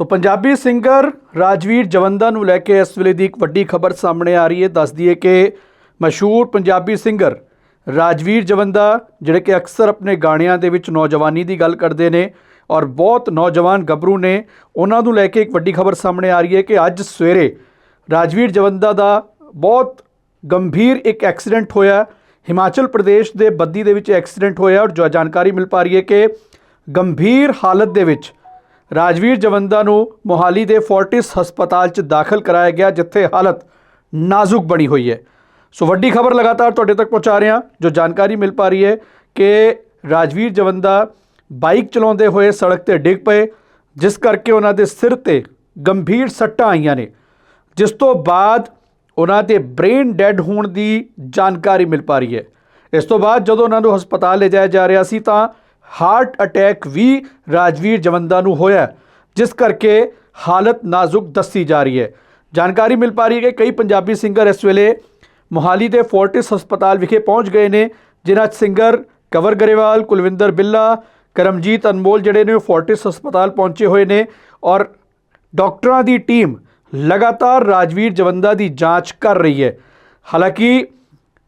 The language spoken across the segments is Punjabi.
ਸੋ ਪੰਜਾਬੀ ਸਿੰਗਰ ਰਾਜਵੀਰ ਜਵੰਦਾ ਨੂੰ ਲੈ ਕੇ ਇਸ ਵੇਲੇ ਦੀ ਇੱਕ ਵੱਡੀ ਖਬਰ ਸਾਹਮਣੇ ਆ ਰਹੀ ਹੈ। ਦੱਸਦੀ ਹੈ ਕਿ ਮਸ਼ਹੂਰ ਪੰਜਾਬੀ ਸਿੰਗਰ ਰਾਜਵੀਰ ਜਵੰਦਾ, ਜਿਹੜੇ ਕਿ ਅਕਸਰ ਆਪਣੇ ਗਾਣਿਆਂ ਦੇ ਵਿੱਚ ਨੌਜਵਾਨੀ ਦੀ ਗੱਲ ਕਰਦੇ ਨੇ ਔਰ ਬਹੁਤ ਨੌਜਵਾਨ ਗੱਭਰੂ ਨੇ, ਉਹਨਾਂ ਨੂੰ ਲੈ ਕੇ ਇੱਕ ਵੱਡੀ ਖਬਰ ਸਾਹਮਣੇ ਆ ਰਹੀ ਹੈ ਕਿ ਅੱਜ ਸਵੇਰੇ ਰਾਜਵੀਰ ਜਵੰਦਾ ਦਾ ਬਹੁਤ ਗੰਭੀਰ ਇੱਕ ਐਕਸੀਡੈਂਟ ਹੋਇਆ। ਹਿਮਾਚਲ ਪ੍ਰਦੇਸ਼ ਦੇ ਬੱਦੀ ਦੇ ਵਿੱਚ ਐਕਸੀਡੈਂਟ ਹੋਇਆ ਔਰ ਜੋ ਜਾਣਕਾਰੀ ਮਿਲ ਪਾ ਰਹੀ ਹੈ ਕਿ ਗੰਭੀਰ ਹਾਲਤ ਦੇ ਵਿੱਚ ਰਾਜਵੀਰ ਜਵੰਦਾ ਨੂੰ ਮੋਹਾਲੀ ਦੇ ਫੋਰਟਿਸ ਹਸਪਤਾਲ 'ਚ ਦਾਖਲ ਕਰਾਇਆ ਗਿਆ, ਜਿੱਥੇ ਹਾਲਤ ਨਾਜ਼ੁਕ ਬਣੀ ਹੋਈ ਹੈ। ਸੋ ਵੱਡੀ ਖਬਰ ਲਗਾਤਾਰ ਤੁਹਾਡੇ ਤੱਕ ਪਹੁੰਚਾ ਰਹੇ ਹਾਂ, ਜੋ ਜਾਣਕਾਰੀ ਮਿਲ ਪਾ ਰਹੀ ਹੈ ਕਿ ਰਾਜਵੀਰ ਜਵੰਦਾ ਬਾਈਕ ਚਲਾਉਂਦੇ ਹੋਏ ਸੜਕ ਤੇ ਡਿੱਗ ਪਏ, ਜਿਸ ਕਰਕੇ ਉਹਨਾਂ ਦੇ ਸਿਰ ਤੇ ਗੰਭੀਰ ਸੱਟਾਂ ਆਈਆਂ ਨੇ। ਜਿਸ ਤੋਂ ਬਾਅਦ ਉਹਨਾਂ ਦੇ ਬ੍ਰੇਨ ਡੈਡ ਹੋਣ ਦੀ ਜਾਣਕਾਰੀ ਮਿਲ ਪਾ ਰਹੀ ਹੈ। ਇਸ ਤੋਂ ਬਾਅਦ ਜਦੋਂ ਉਹਨਾਂ ਨੂੰ ਹਸਪਤਾਲ ਲਿਜਾਇਆ ਜਾ ਰਿਹਾ ਸੀ ਤਾਂ ਹਾਰਟ ਅਟੈਕ ਵੀ ਰਾਜਵੀਰ ਜਵੰਦਾ ਨੂੰ ਹੋਇਆ ਜਿਸ ਕਰਕੇ ਹਾਲਤ ਨਾਜ਼ੁਕ ਦੱਸੀ ਜਾ ਰਹੀ ਹੈ। ਜਾਣਕਾਰੀ ਮਿਲ ਪਾ ਰਹੀ ਹੈ ਕਿ ਕਈ ਪੰਜਾਬੀ ਸਿੰਗਰ ਇਸ ਵੇਲੇ ਮੋਹਾਲੀ ਦੇ ਫੋਰਟਿਸ ਹਸਪਤਾਲ ਵਿਖੇ ਪਹੁੰਚ ਗਏ ਨੇ, ਜਿਨ੍ਹਾਂ 'ਚ ਸਿੰਗਰ ਕਵਰ ਗਰੇਵਾਲ, ਕੁਲਵਿੰਦਰ ਬਿੱਲਾ, ਕਰਮਜੀਤ ਅਨਮੋਲ ਜਿਹੜੇ ਨੇ ਉਹ ਫੋਰਟਿਸ ਹਸਪਤਾਲ ਪਹੁੰਚੇ ਹੋਏ ਨੇ ਔਰ ਡਾਕਟਰਾਂ ਦੀ ਟੀਮ ਲਗਾਤਾਰ ਰਾਜਵੀਰ ਜਵੰਦਾ ਦੀ ਜਾਂਚ ਕਰ ਰਹੀ ਹੈ। ਹਾਲਾਂਕਿ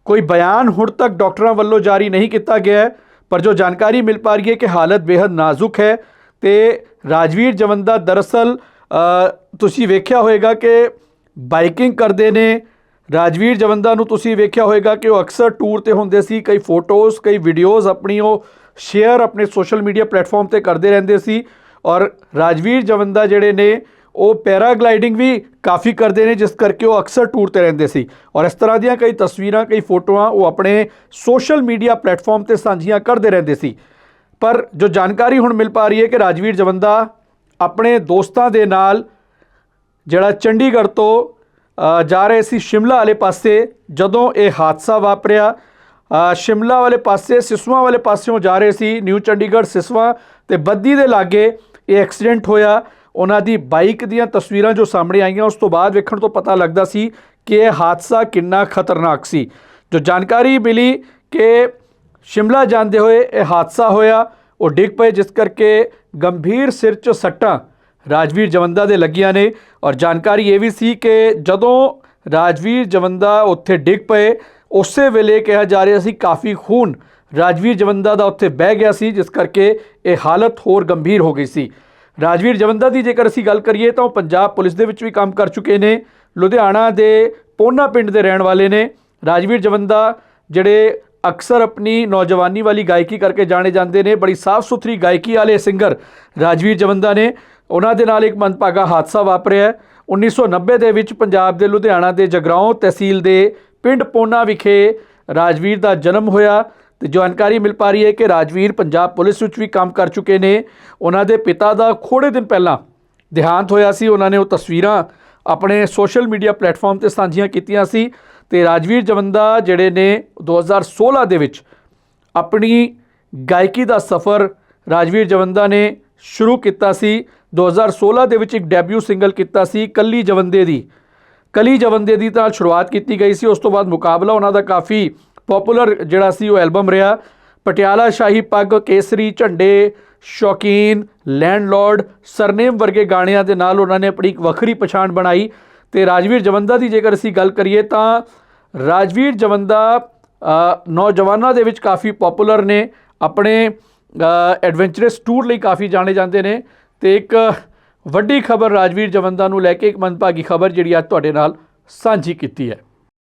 ਕੋਈ ਬਿਆਨ ਹੁਣ ਤੱਕ ਡਾਕਟਰਾਂ ਵੱਲੋਂ ਜਾਰੀ ਨਹੀਂ ਕੀਤਾ ਗਿਆ ਹੈ। ਪਰ ਜੋ ਜਾਣਕਾਰੀ ਮਿਲ ਪਾ ਰਹੀ ਹੈ ਕਿ ਹਾਲਤ ਬੇहद ਨਾਜ਼ੁਕ ਹੈ ਤੇ ਰਾਜਵੀਰ ਜਵੰਦਾ ਦਰਅਸਲ ਤੁਸੀਂ ਵੇਖਿਆ ਹੋਵੇਗਾ ਕਿ ਬਾਈਕਿੰਗ ਕਰਦੇ ਨੇ। ਰਾਜਵੀਰ ਜਵੰਦਾ ਨੂੰ ਤੁਸੀਂ ਵੇਖਿਆ ਹੋਵੇਗਾ ਕਿ ਉਹ ਅਕਸਰ ਟੂਰ ਤੇ ਹੁੰਦੇ ਸੀ, ਕਈ ਫੋਟੋਜ਼, ਕਈ ਵੀਡੀਓਜ਼ ਆਪਣੀ ਉਹ ਸ਼ੇਅਰ ਆਪਣੇ ਸੋਸ਼ਲ ਮੀਡੀਆ ਪਲੇਟਫਾਰਮ ਤੇ ਕਰਦੇ ਰਹਿੰਦੇ ਸੀ ਔਰ ਰਾਜਵੀਰ ਜਵੰਦਾ ਜਿਹੜੇ ਨੇ ਉਹ ਪੈਰਾਗਲਾਈਡਿੰਗ ਵੀ ਕਾਫੀ ਕਰਦੇ ਨੇ, ਜਿਸ ਕਰਕੇ ਉਹ ਅਕਸਰ ਟੂਰ ਤੇ ਰਹਿੰਦੇ ਸੀ। ਔਰ ਇਸ ਤਰ੍ਹਾਂ ਦੀਆਂ ਕਈ ਤਸਵੀਰਾਂ, ਕਈ ਫੋਟੋਆਂ ਉਹ ਆਪਣੇ ਸੋਸ਼ਲ ਮੀਡੀਆ ਪਲੇਟਫਾਰਮ ਤੇ ਸਾਂਝੀਆਂ ਕਰਦੇ ਰਹਿੰਦੇ ਸੀ। ਪਰ ਜੋ ਜਾਣਕਾਰੀ ਹੁਣ ਮਿਲ ਪਾ ਰਹੀ ਹੈ ਕਿ ਰਾਜਵੀਰ ਜਵੰਦਾ ਆਪਣੇ ਦੋਸਤਾਂ ਦੇ ਨਾਲ ਜਿਹੜਾ ਚੰਡੀਗੜ੍ਹ ਤੋਂ ਜਾ ਰਹੇ ਸੀ ਸ਼ਿਮਲਾ ਵਾਲੇ ਪਾਸੇ, ਜਦੋਂ ਇਹ ਹਾਦਸਾ ਵਾਪਰਿਆ ਸ਼ਿਮਲਾ ਵਾਲੇ ਪਾਸੇ, ਸਿਸਵਾ ਵਾਲੇ ਪਾਸਿਓਂ ਜਾ ਰਹੇ ਸੀ ਨਿਊ ਚੰਡੀਗੜ੍ਹ, ਸਿਸਵਾ ਤੇ ਬੱਦੀ ਦੇ ਲਾਗੇ ਇਹ ਐਕਸੀਡੈਂਟ ਹੋਇਆ। ਉਹਨਾਂ ਦੀ ਬਾਈਕ ਦੀਆਂ ਤਸਵੀਰਾਂ ਜੋ ਸਾਹਮਣੇ ਆਈਆਂ, ਉਸ ਤੋਂ ਬਾਅਦ ਵੇਖਣ ਤੋਂ ਪਤਾ ਲੱਗਦਾ ਸੀ ਕਿ ਇਹ ਹਾਦਸਾ ਕਿੰਨਾ ਖਤਰਨਾਕ ਸੀ। ਜੋ ਜਾਣਕਾਰੀ ਮਿਲੀ ਕਿ ਸ਼ਿਮਲਾ ਜਾਂਦੇ ਹੋਏ ਇਹ ਹਾਦਸਾ ਹੋਇਆ, ਉਹ ਡਿੱਗ ਪਏ, ਜਿਸ ਕਰਕੇ ਗੰਭੀਰ ਸਿਰ 'ਚ ਸੱਟਾਂ ਰਾਜਵੀਰ ਜਵੰਦਾ ਦੇ ਲੱਗੀਆਂ ਨੇ। ਔਰ ਜਾਣਕਾਰੀ ਇਹ ਵੀ ਸੀ ਕਿ ਜਦੋਂ ਰਾਜਵੀਰ ਜਵੰਦਾ ਉੱਥੇ ਡਿੱਗ ਪਏ, ਉਸੇ ਵੇਲੇ ਕਿਹਾ ਜਾ ਰਿਹਾ ਸੀ ਕਾਫੀ ਖੂਨ ਰਾਜਵੀਰ ਜਵੰਦਾ ਦਾ ਉੱਥੇ ਬਹਿ ਗਿਆ ਸੀ, ਜਿਸ ਕਰਕੇ ਇਹ ਹਾਲਤ ਹੋਰ ਗੰਭੀਰ ਹੋ ਗਈ ਸੀ। ਰਾਜਵੀਰ ਜਵੰਦਾ ਦੀ ਜੇਕਰ ਅਸੀਂ ਗੱਲ ਕਰੀਏ ਤਾਂ ਉਹ ਪੰਜਾਬ ਪੁਲਿਸ ਦੇ ਵਿੱਚ ਵੀ ਕੰਮ ਕਰ ਚੁੱਕੇ ਨੇ, ਲੁਧਿਆਣਾ ਦੇ ਪੋਨਾ ਪਿੰਡ ਦੇ ਰਹਿਣ ਵਾਲੇ ਨੇ। ਰਾਜਵੀਰ ਜਵੰਦਾ ਜਿਹੜੇ ਅਕਸਰ ਆਪਣੀ ਨੌਜਵਾਨੀ ਵਾਲੀ ਗਾਇਕੀ ਕਰਕੇ ਜਾਣੇ ਜਾਂਦੇ ਨੇ, ਬੜੀ ਸਾਫ਼ ਸੁਥਰੀ ਗਾਇਕੀ ਵਾਲੇ ਸਿੰਗਰ ਰਾਜਵੀਰ ਜਵੰਦਾ ਨੇ। ਉਹਨਾਂ ਦੇ ਨਾਲ ਇੱਕ ਮੰਦਭਾਗਾ ਹਾਦਸਾ ਵਾਪਰਿਆ। ਹੈ। 1990 ਦੇ ਵਿੱਚ ਪੰਜਾਬ ਦੇ ਲੁਧਿਆਣਾ ਦੇ ਜਗਰਾਉਂ ਤਹਿਸੀਲ ਦੇ ਪਿੰਡ ਪੋਨਾ ਵਿਖੇ ਰਾਜਵੀਰ ਦਾ ਜਨਮ ਹੋਇਆ। ਤੇ ਜਾਣਕਾਰੀ ਮਿਲ ਪਾ ਰਹੀ ਹੈ ਕਿ ਰਾਜਵੀਰ ਪੰਜਾਬ ਪੁਲਿਸ ਵਿੱਚ ਵੀ ਕੰਮ ਕਰ ਚੁੱਕੇ ਨੇ। ਉਹਨਾਂ ਦੇ ਪਿਤਾ ਦਾ ਥੋੜ੍ਹੇ ਦਿਨ ਪਹਿਲਾਂ ਦੇਹਾਂਤ ਹੋਇਆ ਸੀ। ਉਹਨਾਂ ਨੇ ਉਹ ਤਸਵੀਰਾਂ ਆਪਣੇ ਸੋਸ਼ਲ ਮੀਡੀਆ ਪਲੇਟਫਾਰਮ ਤੇ ਸਾਂਝੀਆਂ ਕੀਤੀਆਂ ਸੀ ਤੇ ਰਾਜਵੀਰ ਜਵੰਦਾ ਜਿਹੜੇ ਨੇ 2016 ਦੇ ਵਿੱਚ ਆਪਣੀ ਗਾਇਕੀ ਦਾ ਸਫ਼ਰ ਰਾਜਵੀਰ ਜਵੰਦਾ ਨੇ ਸ਼ੁਰੂ ਕੀਤਾ ਸੀ। 2016 ਦੇ ਵਿੱਚ ਇੱਕ ਡੈਬਿਊ ਸਿੰਗਲ ਕੀਤਾ ਸੀ, ਕੱਲੀ ਜਵੰਦੇ ਦੀ। ਕਲੀ ਜਵੰਦੇ ਦੀ ਤਾਂ ਸ਼ੁਰੂਆਤ ਕੀਤੀ ਗਈ ਸੀ। ਉਸ ਤੋਂ ਬਾਅਦ ਮੁਕਾਬਲਾ ਉਹਨਾਂ ਦਾ ਕਾਫੀ ਪਪੂਲਰ ਜਿਹੜਾ ਸੀ ਉਹ ਐਲਬਮ ਰਿਹਾ। ਪਟਿਆਲਾ ਸ਼ਾਹੀ ਪੱਗ, ਕੇਸਰੀ ਝੰਡੇ, ਸ਼ੌਕੀਨ ਲੈਂਡਲੋਰਡ ਸਰਨੇਮ ਵਰਗੇ ਗਾਣਿਆਂ ਦੇ ਨਾਲ ਉਹਨਾਂ ਨੇ ਆਪਣੀ ਇੱਕ ਵੱਖਰੀ ਪਛਾਣ ਬਣਾਈ। ਤੇ ਰਾਜਵੀਰ ਜਵੰਦਾ ਦੀ ਜੇਕਰ ਅਸੀਂ ਗੱਲ ਕਰੀਏ ਤਾਂ ਰਾਜਵੀਰ ਜਵੰਦਾ ਨੌਜਵਾਨਾਂ ਦੇ ਵਿੱਚ ਕਾਫੀ ਪਪੂਲਰ ਨੇ। ਆਪਣੇ ਐਡਵੈਂਚਰਸ ਟੂਰ ਲਈ ਕਾਫੀ ਜਾਣੇ ਜਾਂਦੇ ਨੇ। ਤੇ ਇੱਕ ਵੱਡੀ ਖਬਰ ਰਾਜਵੀਰ ਜਵੰਦਾ ਨੂੰ ਲੈ ਕੇ ਇੱਕ ਮੰਦਭਾਗੀ ਖਬਰ ਜਿਹੜੀ ਅੱਜ ਤੁਹਾਡੇ ਨਾਲ ਸਾਂਝੀ ਕੀਤੀ ਹੈ।